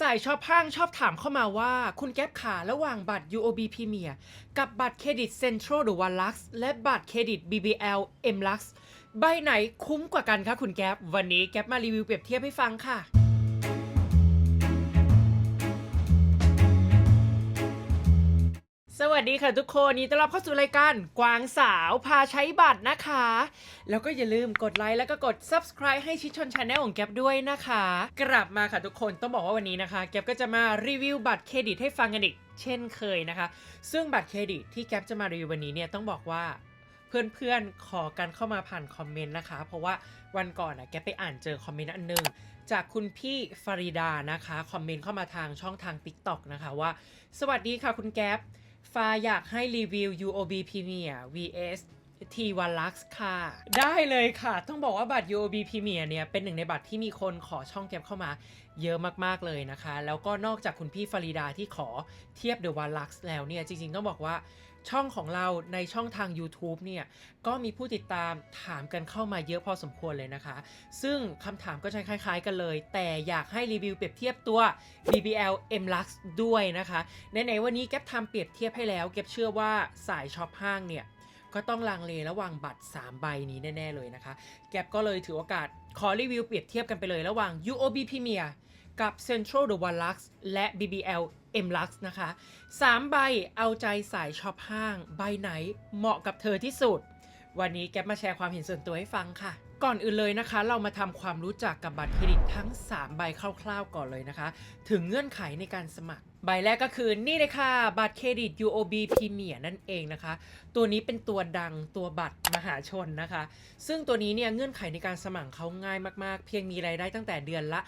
สายชอบห้างชอบถามเข้ามาว่า คุณแก๊ปขาระหว่างบัตร UOB Premier กับบัตรเครดิต Central หรือ One Lux และบัตรเครดิต BBL M Lux ใบไหนคุ้มกว่ากันคะคุณแก๊ปวันนี้แก๊ปมารีวิวเปรียบเทียบให้ฟังค่ะ สวัสดีค่ะทุกคนยินดีต้อนรับเข้าสู่รายการกวางสาวพาใช้บัตรนะคะ แล้วก็อย่าลืมกดไลค์แล้วก็กด subscribe ให้ชิดชนชาแนลของแก๊ปด้วยนะคะ กลับมาค่ะทุกคนต้องบอกว่าวันนี้นะคะ แก๊ปก็จะมารีวิวบัตรเครดิตให้ฟังกันอีกเช่นเคยนะคะ ซึ่งบัตรเครดิตที่แก๊ปจะมารีวิววันนี้เนี่ยต้องบอกว่าเพื่อนๆ ขอกันเข้ามาผ่านคอมเมนต์นะคะ เพราะว่าวันก่อนนะแกไปอ่านเจอคอมเมนต์อันหนึ่งจากคุณพี่ฟาริดานะคะ คอมเมนต์เข้ามาทางช่องทาง TikTok นะคะว่า สวัสดีค่ะคุณแก๊ป ฟาอยากให้รีวิว UOB Premier vs T1 Lux ค่ะ ได้เลยค่ะ ต้องบอกว่าบัตร UOB Premier เนี่ย เป็นหนึ่งในบัตรที่มีคนขอช่องเก็บเข้ามาเยอะมาก ๆ เลยนะคะ แล้วก็นอกจากคุณพี่ฟาริดาที่ขอเทียบ The One Lux แล้วเนี่ย จริง ๆ ต้องบอกว่า ช่องของเราในช่องทาง YouTube เนี่ยก็มีผู้ติดตามถามกันเข้ามาเยอะพอสมควรเลยนะคะ ซึ่งคำถามก็จะคล้ายๆกันเลย แต่อยากให้รีวิวเปรียบเทียบตัว BBL M Lux ด้วยนะคะไหนๆวันนี้แก๊ปทำเปรียบเทียบให้แล้วแก๊ปเชื่อว่าสายช็อปห้างเนี่ยก็ต้องลังเลระหว่างบัตร 3 ใบนี้แน่ ๆ เลยนะคะ แก๊ปก็เลยถือโอกาสขอรีวิวเปรียบเทียบกันไปเลยระหว่าง UOB Premier กับ Central The One Lux และ BBL M Lux นะคะ 3 ใบเอาใจสายช็อปห้าง ใบไหนเหมาะกับเธอที่สุด วันนี้แก๊ปมาแชร์ความเห็นส่วนตัวให้ฟังค่ะ ก่อนอื่นเลยนะคะ เรามาทำความรู้จักกับบัตรเครดิตทั้ง 3 ใบคร่าวๆก่อนเลยนะคะ ถึงเงื่อนไขในการสมัคร ใบแรกก็คือนี่เลยค่ะ บัตรเครดิต UOB Premier นั่นเองนะคะ ตัวนี้เป็นตัวดังตัวบัตรมหาชนนะคะ ซึ่งตัวนี้เนี่ยเงื่อนไขในการสมัครเขาง่ายมากๆ เพียงมีรายได้ตั้งแต่เดือนละ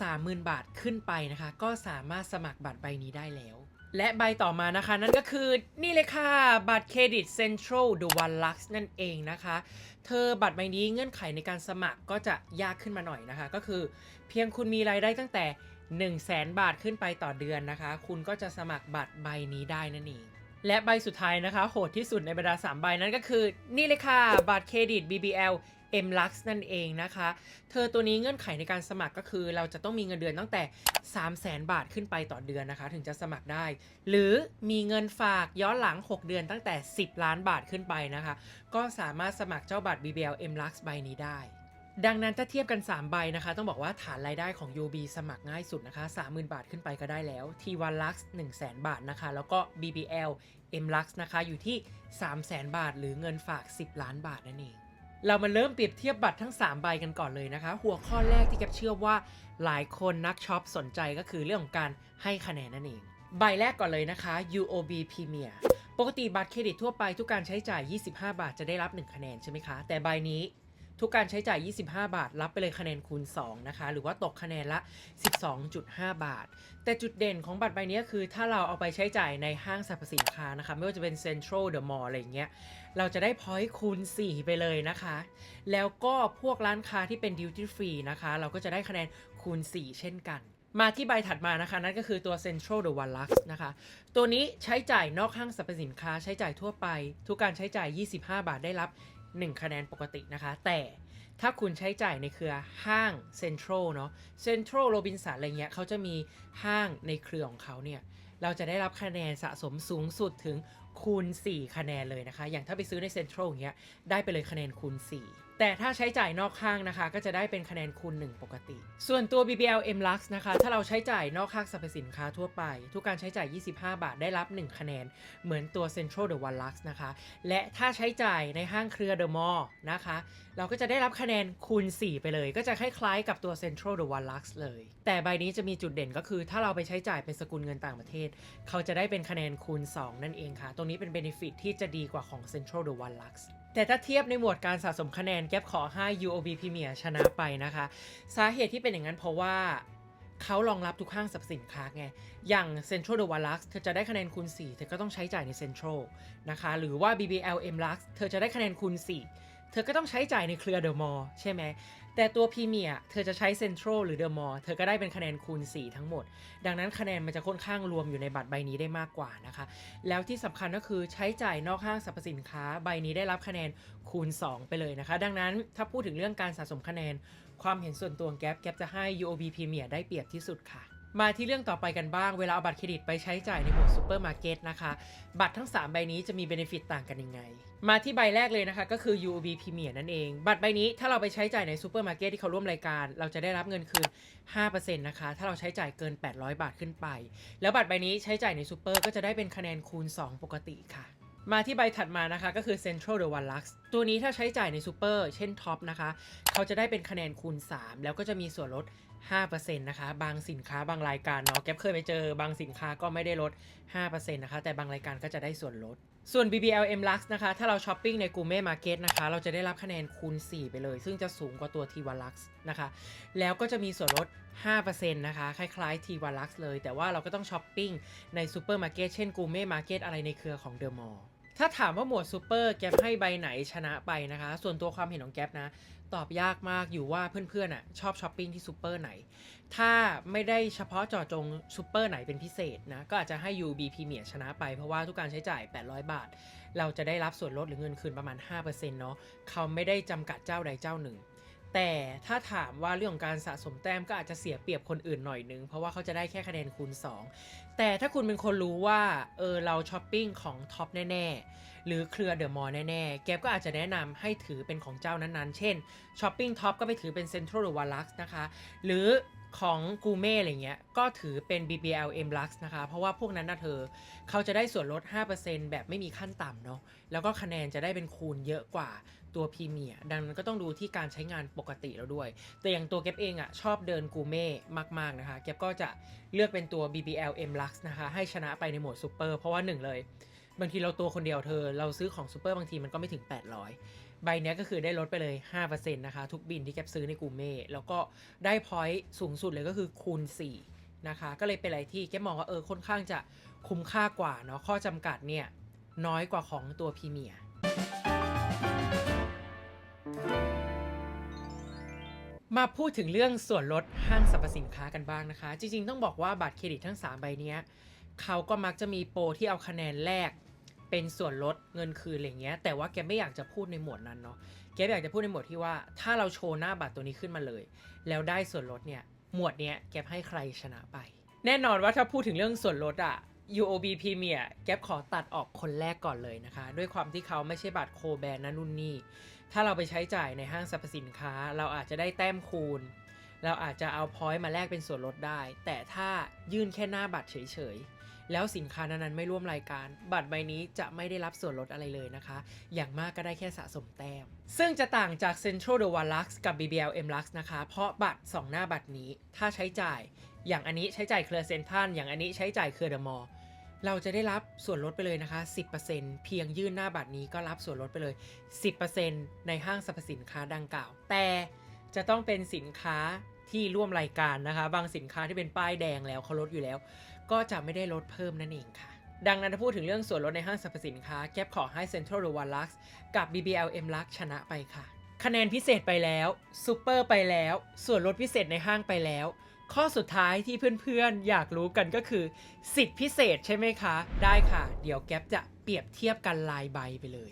30,000 บาทขึ้นไปนะคะ ก็สามารถสมัครบัตรใบนี้ได้แล้ว และใบต่อมานะคะ นั่นก็คือนี่เลยค่ะ บัตรเครดิต Central The One Lux นั่นเองนะคะ เธอบัตรใบนี้เงื่อนไขในการสมัครก็จะยากขึ้นมาหน่อยนะคะ ก็คือ เพียงคุณมีรายได้ตั้งแต่ 1 0 0 0 0แสนบาทขึ้นไปต่อเดือนนะคะ คุณก็จะสมัครบัตรใบนี้ได้นั่นเอง และใบสุดท้ายนะคะ โหดที่สุดในบรรดา 3 ใบนั้นก็คือ นี่เลยค่ะ บัตรเครดิต BBL M Lux นั่นเองนะคะ เธอตัวนี้เงื่อนไขในการสมัครก็คือ เราจะต้องมีเงินเดือนตั้งแต่ 3 0 0แสนบาทขึ้นไปต่อเดือนนะคะ ถึงจะสมัครได้ หรือมีเงินฝากย้อนหลัง 6 เดือนตั้งแต่ 10 ล้านบาทขึ้นไปนะคะ ก็สามารถสมัครเจ้าบัตร BBL M Lux ใบนี้ได้ ดังนั้นถ้าเทียบกัน 3 ใบนะคะ ต้องบอกว่าฐานรายได้ของ UB สมัครง่ายสุดนะคะ 30,000 บาทขึ้นไปก็ได้แล้ว T1 Lux 100,000 บาทนะคะ แล้วก็ BBL M Lux นะคะอยู่ที่ 300,000 บาท หรือเงินฝาก 10 ล้านบาทนั่นเองเรามาเริ่มเปรียบเทียบบัตรทั้ง 3 ใบกันก่อนเลยนะคะ หัวข้อแรกที่แกเชื่อว่าหลายคนนักช็อปสนใจก็คือเรื่องของการให้คะแนนนั่นเอง ใบแรกก่อนเลยนะคะ UOB Premier ปกติบัตรเครดิตทั่วไปทุกการใช้จ่าย 25 บาทจะได้รับ 1 คะแนนใช่ไหมคะ แต่ใบนี้ ทุกการใช้จ่าย 25 บาท รับไปเลยคะแนนคูณ 2 นะคะ หรือว่าตกคะแนนละ 12.5 บาท แต่จุดเด่นของบัตรใบนี้คือถ้าเราเอาไปใช้จ่ายในห้างสรรพสินค้านะคะ ไม่ว่าจะเป็น Central The Mall อะไรอย่างเงี้ย เราจะได้พอยต์คูณ 4 ไปเลยนะคะ แล้วก็พวกร้านค้าที่เป็น duty free นะคะ เราก็จะได้คะแนนคูณ 4 เช่นกันมาที่ใบถัดมานะคะ นั่นก็คือตัว Central The One Lux นะคะ ตัวนี้ใช้จ่ายนอกห้างสรรพสินค้าใช้จ่ายทั่วไป ทุกการใช้จ่าย 25 บาทได้รับ 1 คะแนนปกตินะคะ แต่ถ้าคุณใช้จ่ายในเครือห้างเซ็นทรัลเนาะเซ็นทรัลโรบินสันอะไรเงี้ยเขาจะมีห้างในเครือของเขาเนี่ยเราจะได้รับคะแนนสะสมสูงสุดถึงคูณ 4 คะแนนเลยนะคะ อย่างถ้าไปซื้อในเซ็นทรัลอย่างเงี้ยได้ไปเลยคะแนนคูณ 4 แต่ถ้าใช้จ่ายนอกห้างนะคะ ก็จะได้เป็นคะแนนคูณ 1 ปกติ ส่วนตัว BBL M Lux นะคะ ถ้าเราใช้จ่ายนอกห้างสรรพสินค้าทั่วไป ทุกการใช้จ่าย 25 บาทได้รับ 1 คะแนน เหมือนตัว Central The One Lux นะคะ และถ้าใช้จ่ายในห้างเครือ The Mall นะคะ เราก็จะได้รับคะแนนคูณ 4 ไปเลย ก็จะคล้ายๆกับตัว Central The One Lux เลย แต่ใบนี้จะมีจุดเด่นก็คือ ถ้าเราไปใช้จ่ายเป็นสกุลเงินต่างประเทศ เขาจะได้เป็นคะแนนคูณ 2 นั่นเองค่ะ ตรงนี้เป็น benefit ที่จะดีกว่าของ Central The One Lux แต่ถ้าเทียบในหมวดการสะสมคะแนนแก็บขอให้ UOB Premier ชนะไปนะคะ สาเหตุที่เป็นอย่างนั้นเพราะว่าเขารองรับทุกห้างสรรพสินค้าไง อย่าง Central The One Lux เธอจะได้คะแนนคูณ 4 เธอก็ต้องใช้จ่ายใน Central นะคะ หรือว่า BBL M Lux เธอจะได้คะแนนคูณ 4 เธอก็ต้องใช้จ่ายในเครือ The Mall ใช่ไหม แต่ตัวพรีเมียเธอจะใช้ Central หรือ The Mall เธอก็ได้เป็นคะแนนคูณ 4 ทั้งหมด ดังนั้นคะแนนมันจะค่อนข้างรวมอยู่ในบัตรใบนี้ได้มากกว่านะคะ แล้วที่สำคัญก็คือใช้จ่ายนอกห้างสรรพสินค้าใบนี้ได้รับคะแนนคูณ 2 ไปเลยนะคะ ดังนั้นถ้าพูดถึงเรื่องการสะสมคะแนน ความเห็นส่วนตัวแก๊ปแก๊ปจะให้ UOB Premier ได้เปรียบที่สุดค่ะ มาที่เรื่องต่อไปกันบ้าง เวลาเอาบัตรเครดิตไปใช้จ่ายในหมวดซูเปอร์มาร์เก็ตนะคะ บัตรทั้ง 3 ใบนี้จะมีเบนฟิตต่างกันยังไง มาที่ใบแรกเลยนะคะ ก็คือ UOB Premier นั่นเอง บัตรใบนี้ถ้าเราไปใช้จ่ายในซูเปอร์มาร์เก็ตที่เขาร่วมรายการ เราจะได้รับเงินคืน 5%นะคะ ถ้าเราใช้จ่ายเกิน 800 บาทขึ้นไป แล้วบัตรใบนี้ใช้จ่ายในซูเปอร์ก็จะได้เป็นคะแนนคูณ 2 ปกติค่ะ มาที่ใบถัดมานะคะก็คือ Central The One Lux ตัวนี้ถ้าใช้จ่ายในซูเปอร์เช่นท็อปนะคะ เขาจะได้เป็นคะแนนคูณ 3 แล้วก็จะมีส่วนลด 5%นะคะ บางสินค้าบางรายการเนาะแก๊ปเคยไปเจอบางสินค้าก็ไม่ได้ลด 5%นะคะ แต่บางรายการก็จะได้ส่วนลด ส่วน BBLM Lux นะคะ ถ้าเราช้อปปิ้งใน Gourmet Market นะคะ เราจะได้รับคะแนนคูณ 4 ไปเลย ซึ่งจะสูงกว่าตัว T1 Lux นะคะ แล้วก็จะมีส่วนลด 5%นะคะ คล้ายๆ T1 Lux เลย แต่ว่าเราก็ต้องช้อปปิ้งในซูเปอร์มาร์เก็ตเช่น Gourmet Market อะไรในเครือของ The Mall ถ้าถามว่าหมวดซูเปอร์แก๊ปให้ใบไหนชนะไปนะคะ ส่วนตัวความเห็นของแก๊ปนะ ตอบยากมากอยู่ว่าเพื่อนๆอะชอบช้อปปิ้งที่ซูเปอร์ไหน ถ้าไม่ได้เฉพาะเจาะจงซูเปอร์ไหนเป็นพิเศษนะ ก็อาจจะให้ UB Premier ชนะไป เพราะว่าทุกการใช้จ่าย 800 บาท เราจะได้รับส่วนลดหรือเงินคืนประมาณ 5%เนาะเขาไม่ได้จำกัดเจ้าใดเจ้าหนึ่ง แต่ถ้าถามว่าเรื่องของการสะสมแต้มก็อาจจะเสียเปรียบคนอื่นหน่อยนึง เพราะว่าเขาจะได้แค่คะแนนคูณ 2 แต่ถ้าคุณเป็นคนรู้ว่าเออเราช้อปปิ้งของท็อปแน่ ๆ หรือเครือเดอะมอลล์แน่ ๆ แก๊ปก็อาจจะแนะนำให้ถือเป็นของเจ้านั้นๆ เช่นช้อปปิ้งท็อปก็ไปถือเป็นเซ็นทรัลหรือวาลักซ์นะคะ หรือของกูเม่อะไรเงี้ย ก็ถือเป็น BBL M Lux นะคะ เพราะว่าพวกนั้นนะเธอ เขาจะได้ส่วนลด 5%แบบไม่มีขั้นต่ำเนาะ แล้วก็คะแนนจะได้เป็นคูณเยอะกว่า ตัวพรีเมียร์ดังนั้นก็ต้องดูที่การใช้งานปกติแล้วด้วย แต่อย่างตัวเก็บเองอะ่ะชอบเดินกูเม่มาก ๆ นะคะ เก็บก็จะเลือกเป็นตัว BBL M Lux นะคะ ให้ชนะไปในโหมดซูเปอร์เพราะว่าหนึ่งเลย บางทีเราตัวคนเดียวเธอ เราซื้อของซูเปอร์บางทีมันก็ไม่ถึง 800 ใบเนี้ยก็คือได้ลดไปเลย 5%นะคะ ทุกบินที่แกปซื้อในกูเม่แล้วก็ได้พอยต์สูงสุดเลยก็คือคูณ 4 นะคะ ก็เลยเป็นอะไรที่แกมองว่าเออค่อนข้างจะคุ้มค่ากว่าเนาะข้อจำกัดเนี่ยน้อยกว่าของตัวพรีเมียร์ มาพูดถึงเรื่องส่วนลดห้างสรรพสินค้ากันบ้างนะคะ จริงๆ ต้องบอกว่าบัตรเครดิตทั้ง 3 ใบเนี้ยเขาก็มักจะมีโปรที่เอาคะแนนแรก เป็นส่วนลดเงินคืนอะไรเงี้ย แต่ว่าแกไม่อยากจะพูดในหมวดนั้นเนาะแกอยากจะพูดในหมวดที่ว่าถ้าเราโชว์หน้าบัตรตัวนี้ขึ้นมาเลย แล้วได้ส่วนลดเนี่ยหมวดเนี้ยแกให้ใครชนะไป แน่นอนว่าถ้าพูดถึงเรื่องส่วนลดอะ UOB Premier แก๊ปขอตัดออกคนแรกก่อนเลยนะคะ ด้วยความที่เขาไม่ใช่บัตรโคแบนนะนุ่นนี่ ถ้าเราไปใช้จ่ายในห้างสรรพสินค้า เราอาจจะได้แต้มคูณ เราอาจจะเอาพอยต์มาแลกเป็นส่วนลดได้ แต่ถ้ายื่นแค่หน้าบัตรเฉยๆ แล้วสินค้านั้นๆไม่ร่วมรายการ บัตรใบนี้จะไม่ได้รับส่วนลดอะไรเลยนะคะ อย่างมากก็ได้แค่สะสมแต้ม ซึ่งจะต่างจาก Central The One Lux กับ BBL M Lux นะคะ เพราะบัตร 2 หน้าบัตรนี้ถ้าใช้จ่าย อย่างอันนี้ใช้จ่ายเครือเซนทันอย่างอันนี้ใช้จ่ายเครือเดอะมอลล์ เราจะได้รับส่วนลดไปเลยนะคะ 10%เพียงยื่นหน้าบัตรนี้ก็รับส่วนลดไปเลย 10%ในห้างสรรพสินค้าดังกล่าว แต่จะต้องเป็นสินค้าที่ร่วมรายการนะคะ บางสินค้าที่เป็นป้ายแดงแล้วเขาลดอยู่แล้ว ก็จะไม่ได้ลดเพิ่มนั่นเองค่ะ ดังนั้นถ้าพูดถึงเรื่องส่วนลดในห้างสรรพสินค้า แก๊ปขอให้ Central r e w a r Lux กับ BBL M Lux ชนะไปค่ะ คะแนนพิเศษไปแล้วซูเปอร์ไปแล้ว ส่วนลดพิเศษในห้างไปแล้ว ข้อสุดท้ายที่เพื่อนๆ อยากรู้กันก็คือ สิทธิพิเศษใช่ไหมคะ ได้ค่ะ เดี๋ยวแก๊ปจะเปรียบเทียบกันลายใบไปเลย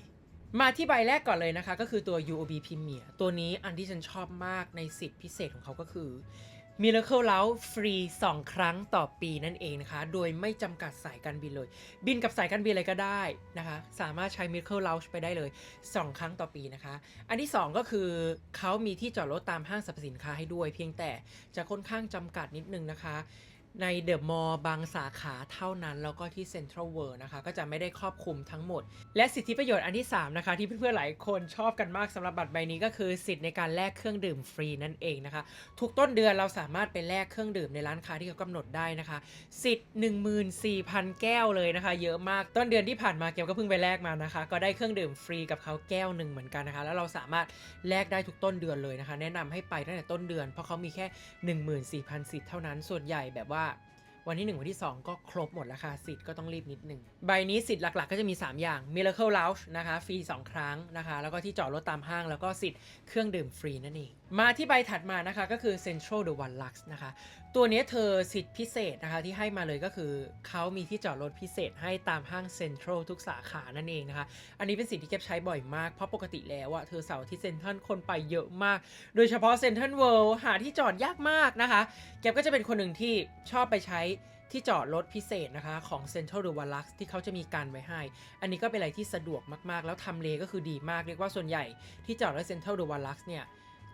มาที่ใบแรกก่อนเลยนะคะ ก็คือตัว UOB Premier ตัวนี้อันที่ฉันชอบมากในสิทธิพิเศษของเขาก็คือ Miracle l o u ฟรี 2 ครั้งต่อปีนั่นเองนะคะ โดยไม่จำกัดสายการบินเลย บินกับสายการบินอะไรก็ได้นะคะ สามารถใช้ Miracle l o u ไปได้เลย 2 ครั้งต่อปีนะคะ อันที่ 2 ก็คือเขามีที่จอดรถตามห้างสรรพสินค้าให้ด้วย เพียงแต่จะค่อนข้างจำกัดนิดนึงนะคะ ในเดอะมอลล์บางสาขาเท่านั้น แล้วก็ที่เซ็นทรัลเวิลด์นะคะก็จะไม่ได้ครอบคลุมทั้งหมด และสิทธิประโยชน์อันที่ 3 นะคะ ที่เพื่อนๆหลายคนชอบกันมากสำหรับบัตรใบนี้ก็คือสิทธิ์ในการแลกเครื่องดื่มฟรีนั่นเองนะคะ ทุกต้นเดือนเราสามารถไปแลกเครื่องดื่มในร้านค้าที่เขากำหนดได้นะคะ สิทธิ์ 14,000 แก้วเลยนะคะ เยอะมากต้นเดือนที่ผ่านมาเกียวก็เพิ่งไปแลกมานะคะ ก็ได้เครื่องดื่มฟรีกับเขาแก้วหนึ่งเหมือนกันนะคะ แล้วเราสามารถแลกได้ทุกต้นเดือนเลยนะคะ แนะนำให้ไปตั้งแต่ต้นเดือนเพราะเขามีแค่ 14,000 สิทธิ์เท่านั้นส่วนใหญ่แบบว่าวันที่ 1 วันที่ 2 ก็ครบหมดแล้วค่ะสิทธิ์ก็ต้องรีบนิดนึงใบนี้สิทธิ์หลักๆ ก็จะมี 3 อย่าง Miracle Lounge นะคะฟรี 2 ครั้งนะคะ แล้วก็ที่จอดรถตามห้าง แล้วก็สิทธิ์เครื่องดื่มฟรีนั่นเองมาที่ใบถัดมานะคะก็คือ Central The One Lux นะคะ ตัวนี้เธอสิทธิพิเศษนะคะที่ให้มาเลยก็คือเขามีที่จอดรถพิเศษให้ตามห้างเซ็นทรัลทุกสาขานั่นเองนะคะ อันนี้เป็นสิ่งที่เก็บใช้บ่อยมาก เพราะปกติแล้วอะเธอเสาร์ที่เซ็นทรัลคนไปเยอะมาก โดยเฉพาะเซ็นทรัลเวิลด์หาที่จอดยากมากนะคะ เก็บก็จะเป็นคนหนึ่งที่ชอบไปใช้ที่จอดรถพิเศษนะคะของ Central The One Lux ที่เขาจะมีการไว้ให้ อันนี้ก็เป็นอะไรที่สะดวกมากๆ แล้วทำเลก็คือดีมาก เรียกว่าส่วนใหญ่ที่จอดรถ Central The One Lux เนี่ย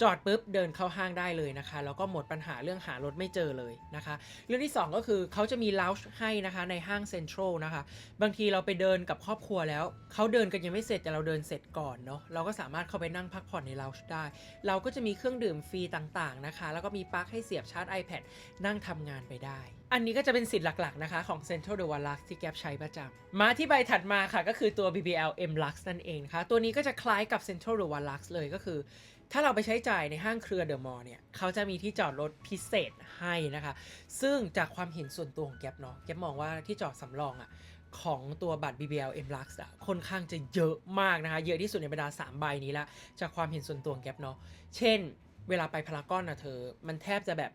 จอดปุ๊บเดินเข้าห้างได้เลยนะคะ แล้วก็หมดปัญหาเรื่องหารถไม่เจอเลยนะคะ เรื่องที่ 2 ก็คือเขาจะมีล o ว g e ให้นะคะในห้างเซ็นทรัลนะคะ บางทีเราไปเดินกับครอบครัวแล้ว เขาเดินกันยังไม่เสร็จแต่เราเดินเสร็จก่อนเนาะเราก็สามารถเข้าไปนั่งพักผ่อนในล o ว g e ได้ เราก็จะมีเครื่องดื่มฟรีต่างๆนะคะ แล้วก็มีปลั๊กให้เสียบชาร์จ iPad นั่งทำงานไปได้ อันนี้ก็จะเป็นสิทธิ์หลักๆนะคะ ของ Central The One Lux ที่แก๊ปใช้ประจำมาที่ใบถัดมาค่ะ ก็คือตัว BBL M Lux นั่นเองนะคะตัวนี้ก็จะคล้ายกับ Central The One Lux เลยก็คือ ถ้าเราไปใช้จ่ายในห้างเครือเดอะมอลล์เนี่ย เขาจะมีที่จอดรถพิเศษให้นะคะ ซึ่งจากความเห็นส่วนตัวของแก๊ปเนาะแก๊ปมองว่าที่จอดสำรองอะของตัวบัตร BBL M Lux อะค่อนข้างจะเยอะมากนะคะ เยอะที่สุดในบรรดา 3 ใบนี้ละจากความเห็นส่วนตัวของแก๊ปเนาะเช่น เวลาไปพารากอนอะเธอ มันแทบจะแบบ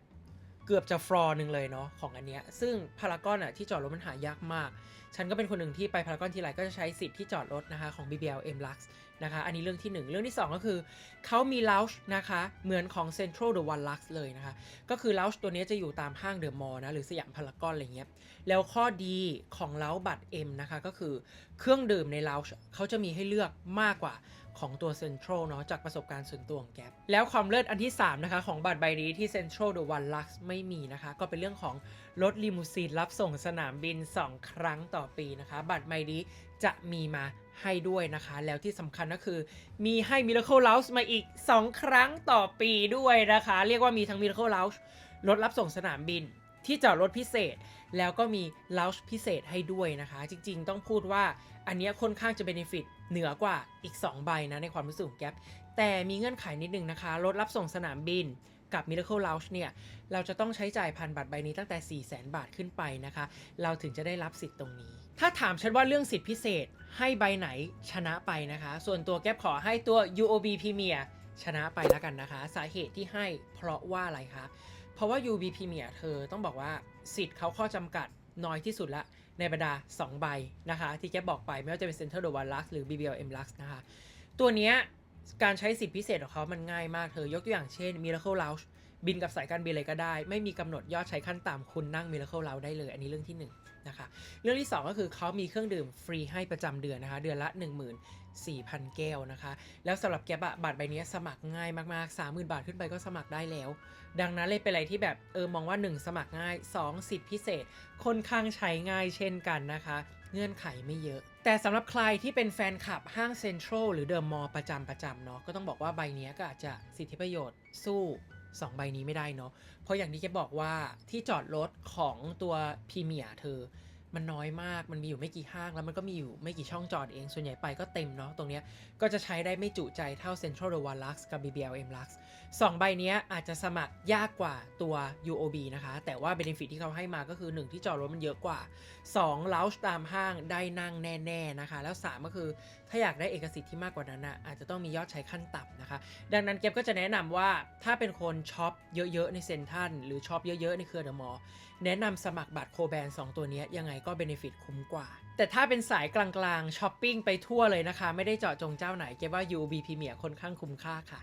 เกือบจะฟลอร์หนึ่งเลยเนาะของอันเนี้ยซึ่งพารากอนอะที่จอดรถมันหายากมาก ฉันก็เป็นคนหนึ่งที่ไปพารากอนทีไรก็จะใช้สิทธิ์ที่จอดรถนะคะของ BBL M Lux นะคะ อันนี้เรื่องที่ 1 เรื่องที่ 2 ก็คือเขามี lounge นะคะ เหมือนของ Central The One Lux เลยนะคะ ก็คือ lounge ตัวนี้จะอยู่ตามห้างเดอะมอลล์นะ หรือสยามพารากอนอะไรเงี้ย แล้วข้อดีของเล้าบัตร M นะคะ ก็คือเครื่องดื่มใน lounge เขาจะมีให้เลือกมากกว่าของตัว Central เนาะจากประสบการณ์ส่วนตัวของแกปแล้วความเลิศอันที่ 3 นะคะ ของบัตรใบนี้ที่ Central The One Lux ไม่มีนะคะ ก็เป็นเรื่องของรถลิมูซีนรับส่งสนามบิน 2 ครั้งต่อปีนะคะ บัตรใบนี้จะมีมา ให้ด้วยนะคะ แล้วที่สำคัญก็คือ มีให้ Miracle Lounge มาอีก 2 ครั้งต่อปีด้วยนะคะ เรียกว่ามีทั้ง Miracle Lounge รถรับส่งสนามบินที่จอดรถพิเศษ แล้วก็มี lounge พิเศษให้ด้วยนะคะ จริงๆ ต้องพูดว่าอันนี้ค่อนข้างจะ benefit เหนือกว่าอีก 2 ใบนะ ในความรู้สึกของแก๊ปแต่มีเงื่อนไขนิดนึงนะคะ รถรับส่งสนามบินกับ Miracle Lounge เนี่ย เราจะต้องใช้จ่ายพันบัตรใบนี้ตั้งแต่ 4 0 0 0 0 0 บาทขึ้นไปนะคะ เราถึงจะได้รับสิทธิ์ตรงนี้ ถ้าถามฉันว่าเรื่องสิทธิพิเศษให้ใบไหนชนะไปนะคะ ส่วนตัวแก๊ปขอให้ตัว UOB Premier ชนะไปแล้วกันนะคะ สาเหตุที่ให้เพราะว่าอะไรคะ เพราะว่า UOB Premier เธอต้องบอกว่าสิทธิ์เขาข้อจำกัดน้อยที่สุดละในบรรดา 2 ใบนะคะ ที่แกบอกไปไม่ว่าจะเป็น Center The One Lux หรือ BBLM Lux นะคะ ตัวเนี้ยการใช้สิทธิพิเศษของเขามันง่ายมากเธอยกตัวอย่างเช่น Miracle Lounge บินกับสายการบินอะไรก็ได้ ไม่มีกำหนดยอดใช้ขั้นต่ำคุณนั่ง Miracle Lounge ได้เลย อันนี้เรื่องที่ 1 นะคะเรื่องที่ 2 ก็คือเขามีเครื่องดื่มฟรีให้ประจำเดือนนะคะ เดือนละ 14,000 แก้วนะคะ แล้วสำหรับแกบะบัตรใบนี้สมัครง่ายมากๆ 30,000 บาทขึ้นไปก็สมัครได้แล้ว ดังนั้นเลยเป็นอะไรที่แบบเออมองว่า 1 สมัครง่าย 2 สิทธิพิเศษค่อนข้างใช้ง่ายเช่นกันนะคะ เงื่อนไขไม่เยอะแต่สำหรับใครที่เป็นแฟนคลับห้างเซ็นทรัลหรือเดอะมอลล์ประจำประจำเนาะก็ต้องบอกว่าใบนี้ก็อาจจะสิทธิประโยชน์สู้ 2 ใบนี้ไม่ได้เนาะเพราะอย่างที่แกบอกว่าที่จอดรถของตัวพรีเมียร์เธอ มันน้อยมากมันมีอยู่ไม่กี่ห้างแล้วมันก็มีอยู่ไม่กี่ช่องจอดเองส่วนใหญ่ไปก็เต็มเนาะตรงเนี้ยก็จะใช้ได้ไม่จุใจเท่า Central The One Lux กับ BBLM Lux สองใบนี้อาจจะสมัครยากกว่าตัว UOB นะคะ แต่ว่า benefit ที่เขาให้มาก็คือ 1 ที่จอดรถมันเยอะกว่า 2 l o u n g ตามห้างได้นั่งแน่ๆนะคะ แล้ว 3 ก็คือถ้าอยากได้เอกสิทธิ์ที่มากกว่านั้นอะอาจจะต้องมียอดใช้ขั้นต่ำนะคะ ดังนั้นเก็บก็จะแนะนำว่าถ้าเป็นคนช็อปเยอะๆในเซ็นทรัลหรือช็อปเยอะๆในเครือเดอะมอลล์แนะนำสมัครบัตรโคแบน2ตัวนี้ยังไงก็เบนฟิตคุ้มกว่า แต่ถ้าเป็นสายกลางๆช้อปปิ้งไปทั่วเลยนะคะ ไม่ได้เจาะจงเจ้าไหนเก็บว่า UOB Premier ค่อนข้างคุ้มค่าค่ะ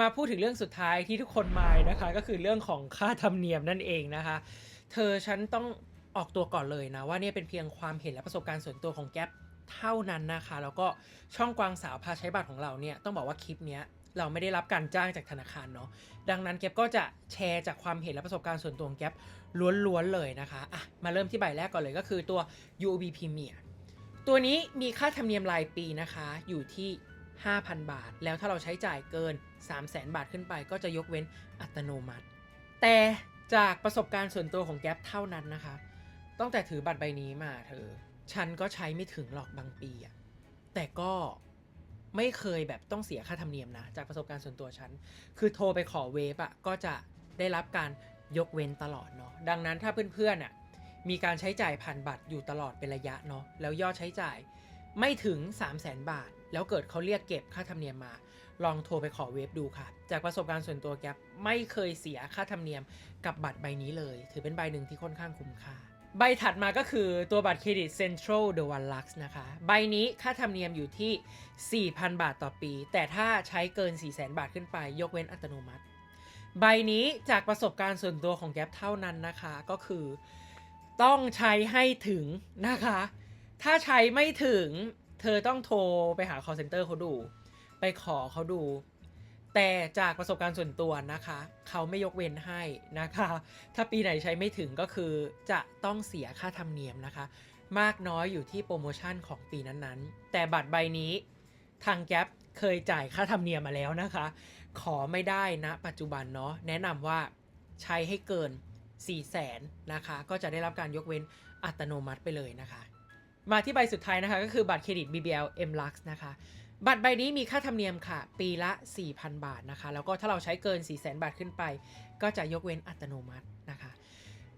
มาพูดถึงเรื่องสุดท้ายที่ทุกคนมายนะคะ ก็คือเรื่องของค่าธรรมเนียมนั่นเองนะคะ เธอฉันต้องออกตัวก่อนเลยนะ ว่าเนี่ยเป็นเพียงความเห็นและประสบการณ์ส่วนตัวของแก๊ปเท่านั้นนะคะ แล้วก็ช่องกวางสาวพาใช้บัตรของเราเนี่ยต้องบอกว่าคลิปเนี้ยเราไม่ได้รับการจ้างจากธนาคารเนาะดังนั้นแก๊ปก็จะแชร์จากความเห็นและประสบการณ์ส่วนตัวของแก๊ปล้วนๆเลยนะคะอะมาเริ่มที่ใบแรกก่อนเลยก็คือตัว UOB Premier ตัวนี้มีค่าธรรมเนียมรายปีนะคะอยู่ที่ 5,000 บาท แล้วถ้าเราใช้จ่ายเกิน 300,000บาทขึ้นไป ก็จะยกเว้นอัตโนมัติ แต่จากประสบการณ์ส่วนตัวของแก๊ปเท่านั้นนะคะตั้งแต่ถือบัตรใบนี้มาเธอ ฉันก็ใช้ไม่ถึงหรอกบางปีอะแต่ก็ไม่เคยแบบต้องเสียค่าธรรมเนียมนะ จากประสบการณ์ส่วนตัวฉัน คือโทรไปขอเวฟอะก็จะได้รับการยกเว้นตลอดเนาะ ดังนั้นถ้าเพื่อนๆอะมีการใช้จ่ายผ่านบัตรอยู่ตลอดเป็นระยะเนาะ แล้วยอดใช้จ่ายไม่ถึง 3 0 0แสนบาท แล้วเกิดเขาเรียกเก็บค่าธรรมเนียมมา ลองโทรไปขอเวฟดูค่ะ จากประสบการณ์ส่วนตัวแก๊ปไม่เคยเสียค่าธรรมเนียมกับบัตรใบนี้เลย ถือเป็นใบหนึ่งที่ค่อนข้างคุ้มค่า ใบถัดมาก็คือตัวบัตรเครดิต Central The One Lux นะคะ ใบนี้ค่าธรรมเนียมอยู่ที่ 4,000 บาทต่อปี แต่ถ้าใช้เกิน 400,000 บาทขึ้นไป ยกเว้นอัตโนมัติ ใบนี้จากประสบการณ์ส่วนตัวของแก๊ปเท่านั้นนะคะก็คือ ต้องใช้ให้ถึงนะคะ ถ้าใช้ไม่ถึง เธอต้องโทรไปหา call center เขาดู ไปขอเขาดู แต่จากประสบการณ์ส่วนตัวนะคะ เขาไม่ยกเว้นให้นะคะ ถ้าปีไหนใช้ไม่ถึงก็คือจะต้องเสียค่าธรรมเนียมนะคะ มากน้อยอยู่ที่โปรโมชั่นของปีนั้นๆ แต่บัตรใบนี้ทางแก๊ปเคยจ่ายค่าธรรมเนียมมาแล้วนะคะ ขอไม่ได้นะปัจจุบันเนาะแนะนำว่าใช้ให้เกิน 4 0 0แสนนะคะ ก็จะได้รับการยกเว้นอัตโนมัติไปเลยนะคะ มาที่ใบสุดท้ายนะคะ ก็คือบัตรเครดิต BBL M Lux นะคะ บัตรใบนี้มีค่าธรรมเนียมค่ะ ปีละ 4,000 บาทนะคะ แล้วก็ถ้าเราใช้เกิน 4 0 0 0 0 0 บาทขึ้นไป ก็จะยกเว้นอัตโนมัตินะคะ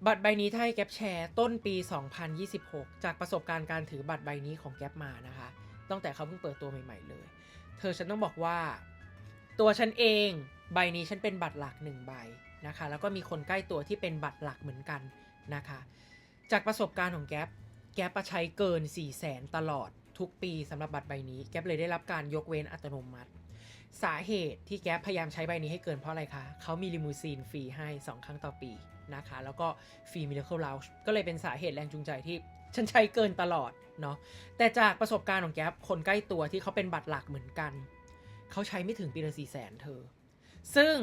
บัตรใบนี้ถ้าให้แก๊ปแชร์ต้นปี 2026 จากประสบการณ์การถือบัตรใบนี้ของแก๊ปมานะคะ ตั้งแต่เขาเพิ่งเปิดตัวใหม่ ๆ เลย เธอฉันต้องบอกว่า ตัวฉันเองใบนี้ฉันเป็นบัตรหลักหนึ่งใบนะคะ แล้วก็มีคนใกล้ตัวที่เป็นบัตรหลักเหมือนกันนะคะ จากประสบการณ์ของแก๊ป แก๊ปใช้เกิน 4 0 0แสนตลอดทุกปีสำหรับบัตรใบนี้ แก๊ปเลยได้รับการยกเว้นอัตโนมัติ สาเหตุที่แก๊ปพยายามใช้ใบนี้ให้เกินเพราะอะไรคะ เขามีลิมูซีนฟรีให้ 2 ครั้งต่อปีนะคะ แล้วก็ฟรีมิเลเคิลลาวก็เลยเป็นสาเหตุแรงจูงใจที่ฉันใช้เกินตลอดเนาะแต่จากประสบการณ์ของแก๊ปคนใกล้ตัวที่เขาเป็นบัตรหลักเหมือนกัน เขาใช้ไม่ถึงปีละสี่แสนเธอ ซึ่ง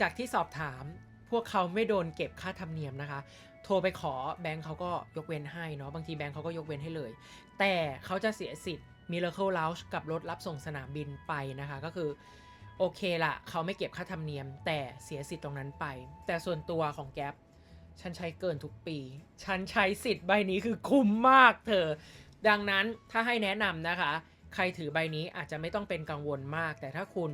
จากที่สอบถามพวกเขาไม่โดนเก็บค่าธรรมเนียมนะคะ โทรไปขอแบงค์เขาก็ยกเว้นให้เนาะบางทีแบงค์เขาก็ยกเว้นให้เลย แต่เขาจะเสียสิทธิ์ Miracle Lounge กับรถรับส่งสนามบินไปนะคะก็คือโอเคละเขาไม่เก็บค่าธรรมเนียม แต่เสียสิทธิ์ตรงนั้นไป แต่ส่วนตัวของแก๊ปฉันใช้เกินทุกปี ฉันใช้สิทธิ์ใบนี้คือคุ้มมากเธอ ดังนั้นถ้าให้แนะนำนะคะ ใครถือใบนี้อาจจะไม่ต้องเป็นกังวลมาก แต่ถ้าคุณ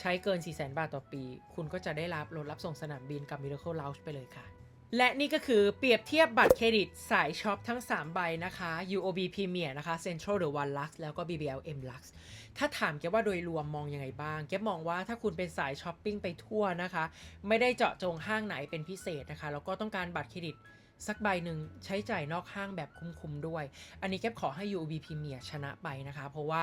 ใช้เกิน 4 0 0 0 0 0 บาทต่อปี คุณก็จะได้รับรถรับส่งสนามบินกับ Miracle Lounge ไปเลยค่ะ และนี่ก็คือเปรียบเทียบบัตรเครดิตสายช็อปทั้ง 3 ใบนะคะ UOB Premier นะคะ Central The One Lux แล้วก็ BBL M Lux ถ้าถามแกว่าโดยรวมมองยังไงบ้าง แกมองว่าถ้าคุณเป็นสายช้อปปิ้งไปทั่วนะคะ ไม่ได้เจาะจงห้างไหนเป็นพิเศษนะคะ แล้วก็ต้องการบัตรเครดิตสักใบหนึ่งใช้จ่ายนอกห้างแบบคุ้มๆด้วย อันนี้แกขอให้ UOB Premier ชนะไปนะคะ เพราะว่า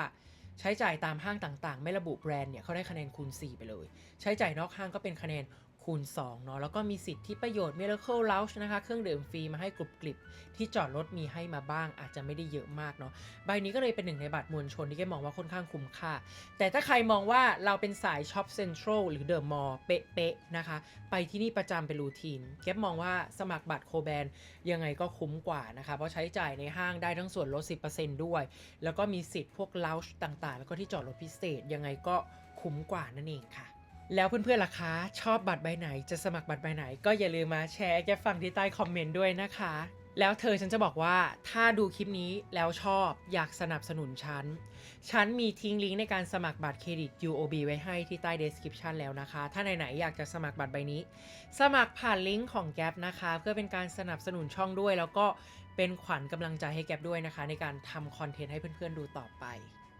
ใช้จ่ายตามห้างต่างๆ ไม่ระบุแบรนด์เนี่ยเขาได้คะแนนคูณ 4 ไปเลย ใช้จ่ายนอกห้างก็เป็นคะแนน คูณ2เนาะแล้วก็มีสิทธิประโยชน์ Miracle Lounge นะคะเครื่องดื่มฟรีมาให้กรุบกริบ ที่จอดรถมีให้มาบ้างอาจจะไม่ได้เยอะมากเนาะใบนี้ก็เลยเป็นหนึ่งในบัตรมวลชนที่แกมองว่าค่อนข้างคุ้มค่า แต่ถ้าใครมองว่าเราเป็นสายช็อปเซ็นทรัลหรือเดอะมอลล์เป๊ะๆนะคะ ไปที่นี่ประจำเป็นรูทีนแกมองว่าสมัครบัตรโคแบนยังไงก็คุ้มกว่านะคะเพราะใช้จ่ายในห้างได้ทั้งส่วนลด 10%ด้วย แล้วก็มีสิทธิ์พวกล u ชต่างๆ แล้วก็ที่จอดรถพิเศษยังไงก็คุ้มกว่านั่นเองค่ะ แล้วเพื่อนๆล่ะคะ ชอบบัตรใบไหนจะสมัครบัตรใบไหน ก็อย่าลืมมาแชร์แกฟังที่ใต้คอมเมนต์ด้วยนะคะ แล้วเธอฉันจะบอกว่าถ้าดูคลิปนี้แล้วชอบอยากสนับสนุนฉัน ฉันมีทิ้งลิงก์ในการสมัครบัตรเครดิต UOB ไว้ให้ที่ใต้ description แล้วนะคะ ถ้าไหนๆอยากจะสมัครบัตรใบนี้ สมัครผ่านลิงก์ของแก๊ปนะคะ เพื่อเป็นการสนับสนุนช่องด้วย แล้วก็เป็นขวัญกำลังใจให้แก๊ปด้วยนะคะ ในการทำคอนเทนต์ให้เพื่อนๆดูต่อไป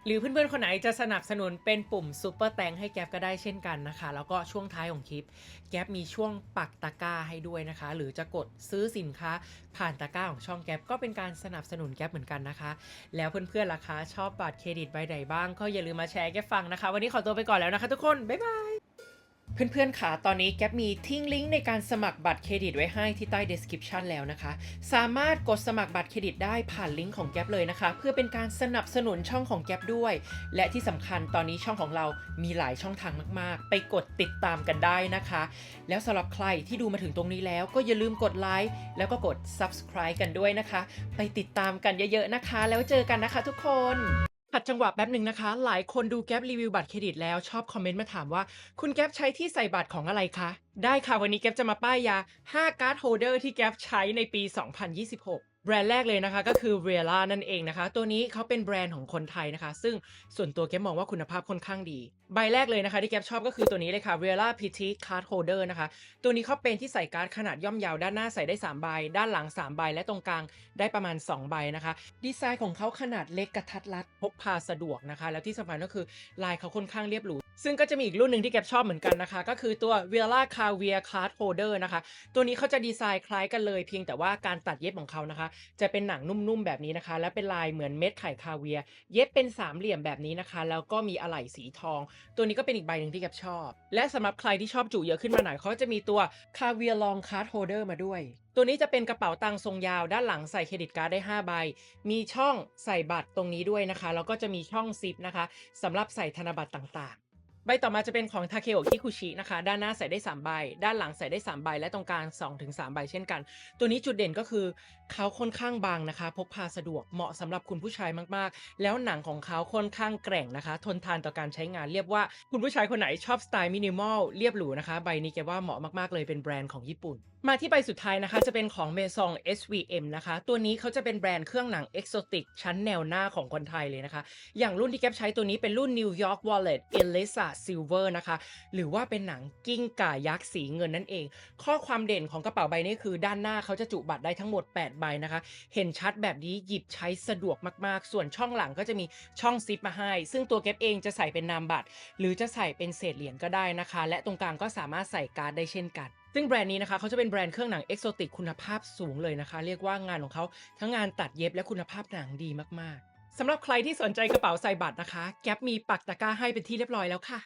หรือเพื่อนๆ คนไหนจะสนับสนุนเป็นปุ่มซูเปอร์แตงให้แก๊ปก็ได้เช่นกันนะคะ แล้วก็ช่วงท้ายของคลิป แก๊ปมีช่วงปักตะกร้าให้ด้วยนะคะ หรือจะกดซื้อสินค้าผ่านตะกร้าของช่องแก๊ปก็เป็นการสนับสนุนแก๊ปเหมือนกันนะคะ แล้วเพื่อนๆล่ะคะชอบบัตรเครดิตใบใดบ้าง ก็อย่าลืมมาแชร์แก๊ปฟังนะคะ วันนี้ขอตัวไปก่อนแล้วนะคะ ทุกคนบ๊ายบาย เพื่อนๆค่ะ ตอนนี้แก๊ปมีทิ้งลิงก์ในการสมัครบัตรเครดิตไว้ให้ที่ใต้ description แล้วนะคะ สามารถกดสมัครบัตรเครดิตได้ผ่านลิงก์ของแก๊ปเลยนะคะ เพื่อเป็นการสนับสนุนช่องของแก๊ปด้วย และที่สำคัญตอนนี้ช่องของเรามีหลายช่องทางมากๆ ไปกดติดตามกันได้นะคะ แล้วสำหรับใครที่ดูมาถึงตรงนี้แล้ว ก็อย่าลืมกดไลค์แล้วก็กด subscribe กันด้วยนะคะ ไปติดตามกันเยอะๆนะคะ แล้วเจอกันนะคะทุกคน ขัดจังหวะแป๊บหนึ่งนะคะ หลายคนดูแก๊ปรีวิวบัตรเครดิตแล้วชอบคอมเมนต์มาถามว่า คุณแก๊ปใช้ที่ใส่บัตรของอะไรคะ ได้ค่ะ วันนี้แก๊ปจะมาป้ายยา 5 การ์ดโฮเดอร์ที่แก๊ปใช้ในปี 2026 แบรนด์แรกเลยนะคะก็คือ v i e l a นั่นเองนะคะ ตัวนี้เขาเป็นแบรนด์ของคนไทยนะคะ ซึ่งส่วนตัวแกมองว่าคุณภาพค่อนข้างดี ใบแรกเลยนะคะที่แกชอบก็คือตัวนี้เลยค่ะ v i e l a Petite Card Holder นะคะ ตัวนี้เขาเป็นที่ใส่การ์ดขนาดย่อมยาวด้านหน้าใส่ได้ 3 ใบ ด้านหลัง 3 ใบ และตรงกลางได้ประมาณ 2 ใบนะคะ ดีไซน์ของเขาขนาดเล็กกระทัดรัดพกพาสะดวกนะคะ แล้วที่สำคัญก็คือลายเขาค่อนข้างเรียบหรู ซึ่งก็จะมีอีกรุ่นหนึ่งที่แกชอบเหมือนกันนะคะ ก็คือตัว v i e l a c a v i a Card Holder นะคะ ตัวนี้เขาจะดีไซน์คล้ายกันเลย เพียงแต่ว่าการตัดเย็บของเขานะคะ จะเป็นหนังนุ่มๆแบบนี้นะคะ และเป็นลายเหมือนเม็ดไข่คาเวีย เย็บเป็นสามเหลี่ยมแบบนี้นะคะ แล้วก็มีอะไหล่สีทอง ตัวนี้ก็เป็นอีกใบหนึ่งที่แกบชอบ และสำหรับใครที่ชอบจุเยอะขึ้นมาหน่อยเขาจะมีตัวคาเวียร์ลองคาร์ดโฮเดอร์มาด้วยตัวนี้จะเป็นกระเป๋าตังค์ทรงยาวด้านหลังใส่เครดิตการ์ดได้ 5 ใบ มีช่องใส่บัตรตรงนี้ด้วยนะคะ แล้วก็จะมีช่องซิปนะคะสำหรับใส่ธนบัตรต่างๆ ใบต่อมาจะเป็นของทาเคโอคิคุชินะคะ ด้านหน้าใส่ได้ 3 ใบ ด้านหลังใส่ได้ 3 ใบ และตรงกลาง2-3ใบเช่นกัน ตัวนี้จุดเด่นก็คือเขาค่อนข้างบางนะคะ พกพาสะดวกเหมาะสำหรับคุณผู้ชายมากๆ แล้วหนังของเขาค่อนข้างแกร่งนะคะ ทนทานต่อการใช้งาน เรียกว่าคุณผู้ชายคนไหนชอบสไตล์มินิมอลเรียบหรูนะคะ ใบนี้แกว่าเหมาะมากๆเลยเป็นแบรนด์ของญี่ปุ่น มาที่ใบสุดท้ายนะคะจะเป็นของเมซอง SVM นะคะ ตัวนี้เขาจะเป็นแบรนด์เครื่องหนังเอกโซติกชั้นแนวหน้าของคนไทยเลยนะคะ อย่างรุ่นที่แก๊ปใช้ตัวนี้เป็นรุ่น New York Wallet Elisa Silver นะคะ หรือว่าเป็นหนังกิ้งก่ายักษ์สีเงินนั่นเอง ข้อความเด่นของกระเป๋าใบนี้คือ ด้านหน้าเขาจะจุบัตรได้ทั้งหมด 8 ใบนะคะ เห็นชัดแบบนี้หยิบใช้สะดวกมากๆ ส่วนช่องหลังก็จะมีช่องซิปมาให้ ซึ่งตัวแก๊ปเองจะใส่เป็นนามบัตร หรือจะใส่เป็นเศษเหรียญก็ได้นะคะ และตรงกลางก็สามารถใส่การ์ดได้เช่นกันซึ่งแบรนด์นี้นะคะเขาจะเป็นแบรนด์เครื่องหนังเอกโซติกคุณภาพสูงเลยนะคะ เรียกว่างานของเขาทั้งงานตัดเย็บและคุณภาพหนังดีมากๆสำหรับใครที่สนใจกระเป๋าใส่บัตรนะคะ แก๊ปมีปักตะกร้าให้เป็นที่เรียบร้อยแล้วค่ะ